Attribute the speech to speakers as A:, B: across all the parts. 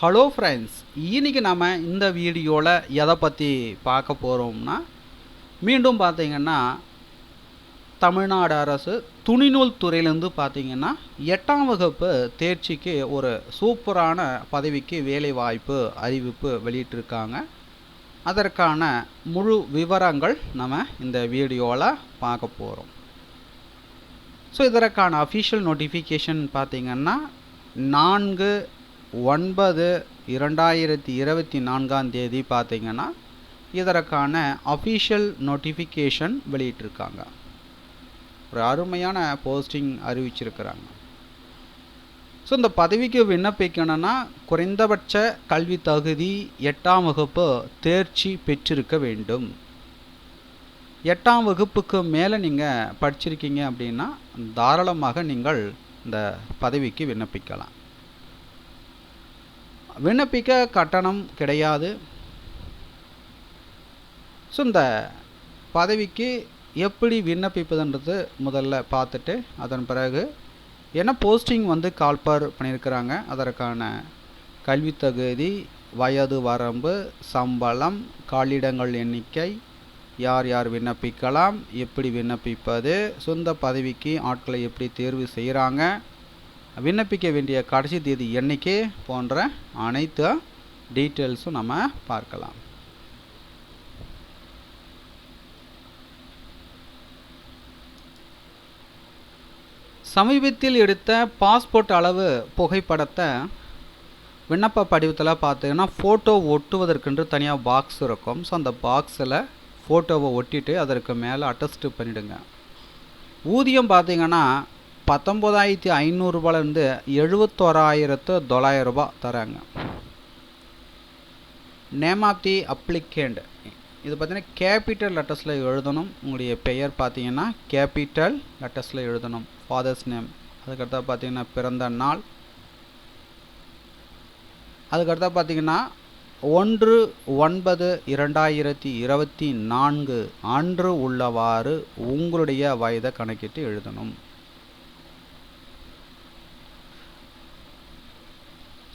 A: Hello friends இன்றைக்கி நம்ம இந்த வீடியோவில் எதை பற்றி பார்க்க போகிறோம்னா மீண்டும் பார்த்திங்கன்னா தமிழ்நாடு அரசு துணிநூல் துறையிலேருந்து பார்த்தீங்கன்னா எட்டாம் வகுப்பு தேர்ச்சிக்கு ஒரு சூப்பரான பதவிக்கு வேலை வாய்ப்பு அறிவிப்பு வெளியிட்டிருக்காங்க. அதற்கான முழு விவரங்கள் நம்ம இந்த வீடியோவில் பார்க்க போகிறோம் ஸோ இதற்கான அஃபிஷியல் நோட்டிஃபிகேஷன் பார்த்திங்கன்னா நான்கு ஒன்பது இரண்டாயிரத்தி இருபத்தி நான்காம் தேதி பார்த்தீங்கன்னா இதற்கான அஃபிஷியல் நோட்டிஃபிகேஷன் வெளியிட்டிருக்காங்க. ஒரு அருமையான போஸ்டிங் அறிவிச்சிருக்கிறாங்க. ஸோ இந்த பதவிக்கு விண்ணப்பிக்கணும்னா குறைந்தபட்ச கல்வி தகுதி எட்டாம் வகுப்பு தேர்ச்சி பெற்றிருக்க வேண்டும். எட்டாம் வகுப்புக்கு மேலே நீங்கள் படிச்சிருக்கீங்க அப்படின்னா தாராளமாக நீங்கள் இந்த பதவிக்கு விண்ணப்பிக்கலாம். விண்ணப்பிக்க கட்டணம் கிடையாது. ஸோ இந்த பதவிக்கு எப்படி விண்ணப்பிப்பதுன்றது முதல்ல பார்த்துட்டு அதன் பிறகு என்ன போஸ்டிங் வந்து கால்பார் பண்ணியிருக்கிறாங்க அதற்கான கல்வி தகுதி வயது வரம்பு சம்பளம் காலிடங்கள் எண்ணிக்கை யார் யார் விண்ணப்பிக்கலாம் எப்படி விண்ணப்பிப்பது சொந்த பதவிக்கு ஆட்களை எப்படி தேர்வு செய்கிறாங்க விண்ணப்பிக்க வேண்டிய கடைசி தேதி எண்ணிக்கை போன்ற அனைத்து டீட்டெயில்ஸும் நம்ம பார்க்கலாம். சமீபத்தில் எடுத்த பாஸ்போர்ட் அளவு புகைப்படத்தை விண்ணப்ப படிவத்தில் பார்த்தீங்கன்னா ஃபோட்டோ ஒட்டுவதற்கென்று தனியாக பாக்ஸ் இருக்கும். ஸோ அந்த பாக்ஸில் ஃபோட்டோவை ஒட்டிட்டு அதற்கு மேலே அட்டஸ்ட்டு பண்ணிவிடுங்க ஊதியம் பார்த்தீங்கன்னா பத்தொம்போதாயிரத்தி ஐநூறுரூபாலேருந்து எழுபத்தோராயிரத்து தொள்ளாயிரம் ரூபாய் தராங்க. நேம் ஆஃப் தி அப்ளிகேண்ட் இது பார்த்தீங்கன்னா கேபிட்டல் லெட்டர்ஸில் எழுதணும். உங்களுடைய பெயர் பார்த்தீங்கன்னா கேபிட்டல் லெட்டர்ஸில் எழுதணும். ஃபாதர்ஸ் நேம் அதுக்கடுத்தா பார்த்தீங்கன்னா பிறந்த நாள். அதுக்கடுத்தா பார்த்தீங்கன்னா ஒன்று ஒன்பது இரண்டாயிரத்தி இருபத்தி நான்கு அன்று உள்ளவாறு உங்களுடைய வயதை கணக்கிட்டு எழுதணும்.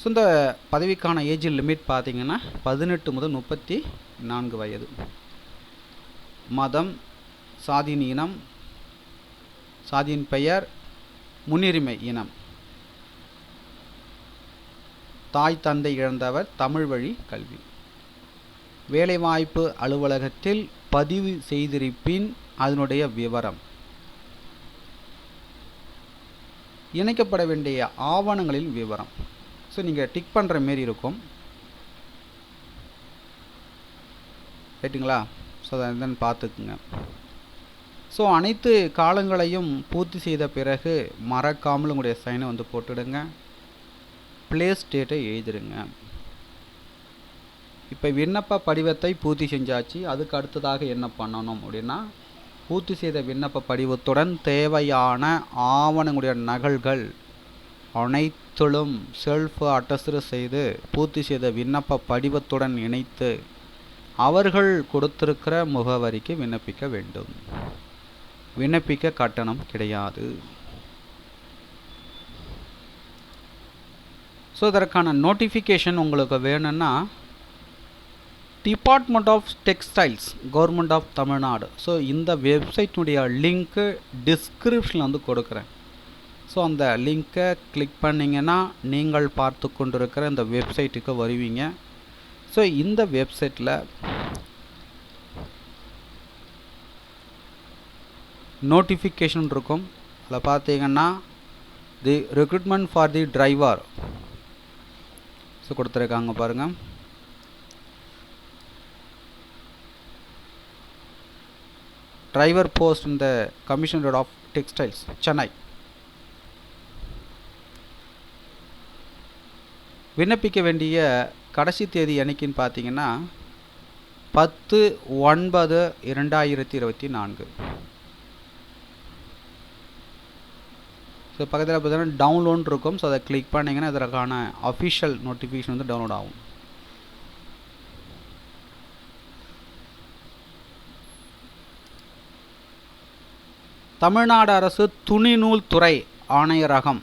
A: ஸோ இந்த பதவிக்கான ஏஜ் லிமிட் பார்த்தீங்கன்னா பதினெட்டு முதல் முப்பத்தி நான்கு வயது. மதம் சாதியின் இனம் சாதியின் பெயர் முன்னுரிமை இனம். தாய் தந்தை இழந்தவர் தமிழ் வழி கல்வி. வேலைவாய்ப்பு அலுவலகத்தில் பதிவு செய்திருப்பின் அதனுடைய விவரம். இணைக்கப்பட வேண்டிய ஆவணங்களின் விவரம். ஸோ நீங்கள் டிக் பண்ணுற மாரி இருக்கும். ரைட்டுங்களா ஸோ அதை என்னன்னு பார்த்துக்குங்க. ஸோ அனைத்து காலங்களையும் பூர்த்தி செய்த பிறகு மறக்காமல் உங்களுடைய சைனை வந்து போட்டுடுங்க. ப்ளே டேட்டை எழுதிடுங்க இப்போ விண்ணப்ப படிவத்தை பூர்த்தி செஞ்சாச்சு. அதுக்கு அடுத்ததாக என்ன பண்ணணும் அப்படின்னா பூர்த்தி செய்த விண்ணப்ப படிவத்துடன் தேவையான ஆவணங்களுடைய நகல்கள் அனைத்து அனைத்திலும் செல்ஃப் அட்டஸ்டு செய்து பூர்த்தி செய்த விண்ணப்ப படிவத்துடன் இணைத்து அவர்கள் கொடுத்திருக்கிற முகவரிக்கு விண்ணப்பிக்க வேண்டும். விண்ணப்பிக்க கட்டணம் கிடையாது. ஸோ இதற்கான நோட்டிஃபிகேஷன் உங்களுக்கு வேணும்னா department of textiles government of Tamil Nadu so இந்த வெப்சைட்னுடைய லிங்க்கு டிஸ்கிரிப்ஷனில் வந்து கொடுக்குறேன். ஸோ அந்த லிங்க்கை கிளிக் பண்ணிங்கன்னா நீங்கள் பார்த்து கொண்டிருக்கிற இந்த வெப்சைட்டுக்கு வருவீங்க. ஸோ இந்த வெப்சைட்டில் நோட்டிஃபிகேஷன் இருக்கும். அதில் பார்த்தீங்கன்னா the recruitment for the driver so கொடுத்துருக்காங்க பாருங்கள் டிரைவர் போஸ்ட் இந்த கமிஷனரேட் ஆஃப் டெக்ஸ்டைல்ஸ் சென்னை விண்ணப்பிக்க வேண்டிய கடைசி தேதி என்னைக்குன்னு பார்த்தீங்கன்னா பத்து ஒன்பது இரண்டாயிரத்தி இருபத்தி நான்கு. ஸோ பக்கத்தில் பார்த்தீங்கன்னா டவுன்லோட் இருக்கும். ஸோ அதை கிளிக் பண்ணிங்கன்னா இதற்கான அஃபிஷியல் நோட்டிஃபிகேஷன் வந்து டவுன்லோட் ஆகும். தமிழ்நாடு அரசு துணிநூல் துறை ஆணையரகம்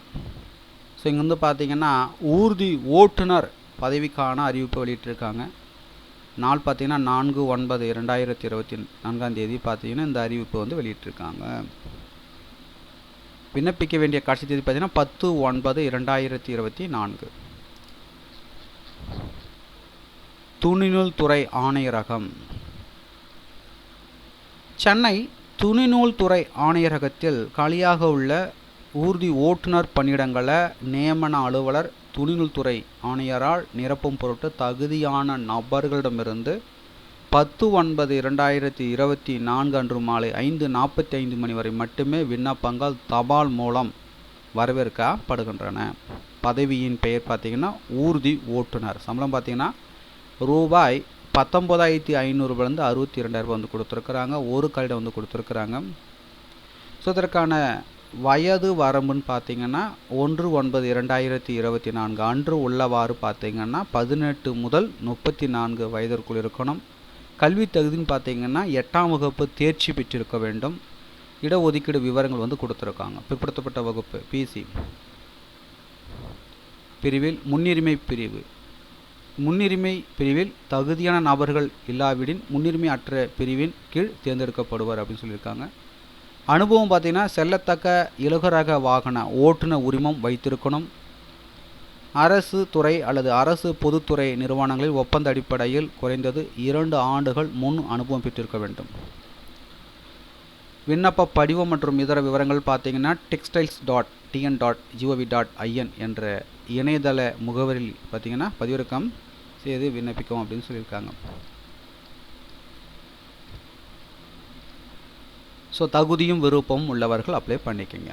A: ஸோ இங்கே வந்து பார்த்திங்கன்னா ஊர்தி ஓட்டுநர் பதவிக்கான அறிவிப்பு வெளியிட்டிருக்காங்க. நாள் பார்த்திங்கன்னா நான்கு ஒன்பது இரண்டாயிரத்தி இருபத்தி நான்காம் தேதி பார்த்திங்கன்னா இந்த அறிவிப்பு வந்து வெளியிட்டிருக்காங்க. விண்ணப்பிக்க வேண்டிய கடைசி தேதி பார்த்தீங்கன்னா பத்து ஒன்பது இரண்டாயிரத்தி இருபத்தி நான்கு. துணிநூல் துறை ஆணையரகம். சென்னை துணிநூல் துறை ஆணையரகத்தில் காலியாக உள்ள ஊர்தி ஓட்டுநர் பணியிடங்களை நியமன அலுவலர் துணிநூல்துறை ஆணையரால் நிரப்பும் பொருட்டு தகுதியான நபர்களிடமிருந்து பத்து ஒன்பது இரண்டாயிரத்தி இருபத்தி நான்கு அன்று மாலை ஐந்து நாற்பத்தி ஐந்து மணி வரை மட்டுமே விண்ணப்பங்கள் தபால் மூலம் வரவேற்கப்படுகின்றன. பதவியின் பெயர் பார்த்திங்கன்னா ஊர்தி ஓட்டுநர். சம்பளம் பார்த்தீங்கன்னா ரூபாய் பத்தொம்போதாயிரத்தி ஐநூறுபாலேருந்து அறுபத்தி ரெண்டாயிரரூபா வந்து கொடுத்துருக்குறாங்க. ஒரு கல்லிடம் வந்து கொடுத்துருக்குறாங்க. ஸோ இதற்கான வயது வரம்புன்னு பார்த்தீங்கன்னா ஒன்று ஒன்பது இரண்டாயிரத்தி இருபத்தி நான்கு அன்று உள்ளவாறு பார்த்தீங்கன்னா பதினெட்டு முதல் முப்பத்தி நான்கு வயதிற்குள் இருக்கணும். கல்வி தகுதின்னு பார்த்தீங்கன்னா எட்டாம் வகுப்பு தேர்ச்சி பெற்றிருக்க வேண்டும். இடஒதுக்கீடு விவரங்கள் வந்து கொடுத்துருக்காங்க. பிற்படுத்தப்பட்ட வகுப்பு பிசி பிரிவில் முன்னுரிமை பிரிவு. முன்னுரிமை பிரிவில் தகுதியான நபர்கள் இல்லாவிடின் முன்னுரிமை அற்ற பிரிவின் கீழ் தேர்ந்தெடுக்கப்படுவார் அப்படின்னு சொல்லியிருக்காங்க. அனுபவம் பார்த்தீங்கன்னா செல்லத்தக்க இலகுரக வாகன ஓட்டுநர் உரிமம் வைத்திருக்கணும். அரசு துறை அல்லது அரசு பொதுத்துறை நிறுவனங்களில் ஒப்பந்த அடிப்படையில் குறைந்தது இரண்டு ஆண்டுகள் முன் அனுபவம் பெற்றிருக்க வேண்டும். விண்ணப்ப படிவம் மற்றும் இதர விவரங்கள் பார்த்தீங்கன்னா textiles dot TN dot GOV dot IN என்ற இணையதள முகவரியில் பார்த்தீங்கன்னா பதிவிறக்கம் செய்து விண்ணப்பிக்கவும் அப்படின்னு சொல்லியிருக்காங்க. ஸோ தகுதியும் விருப்பமும் உள்ளவர்கள் அப்ளை பண்ணிக்கோங்க.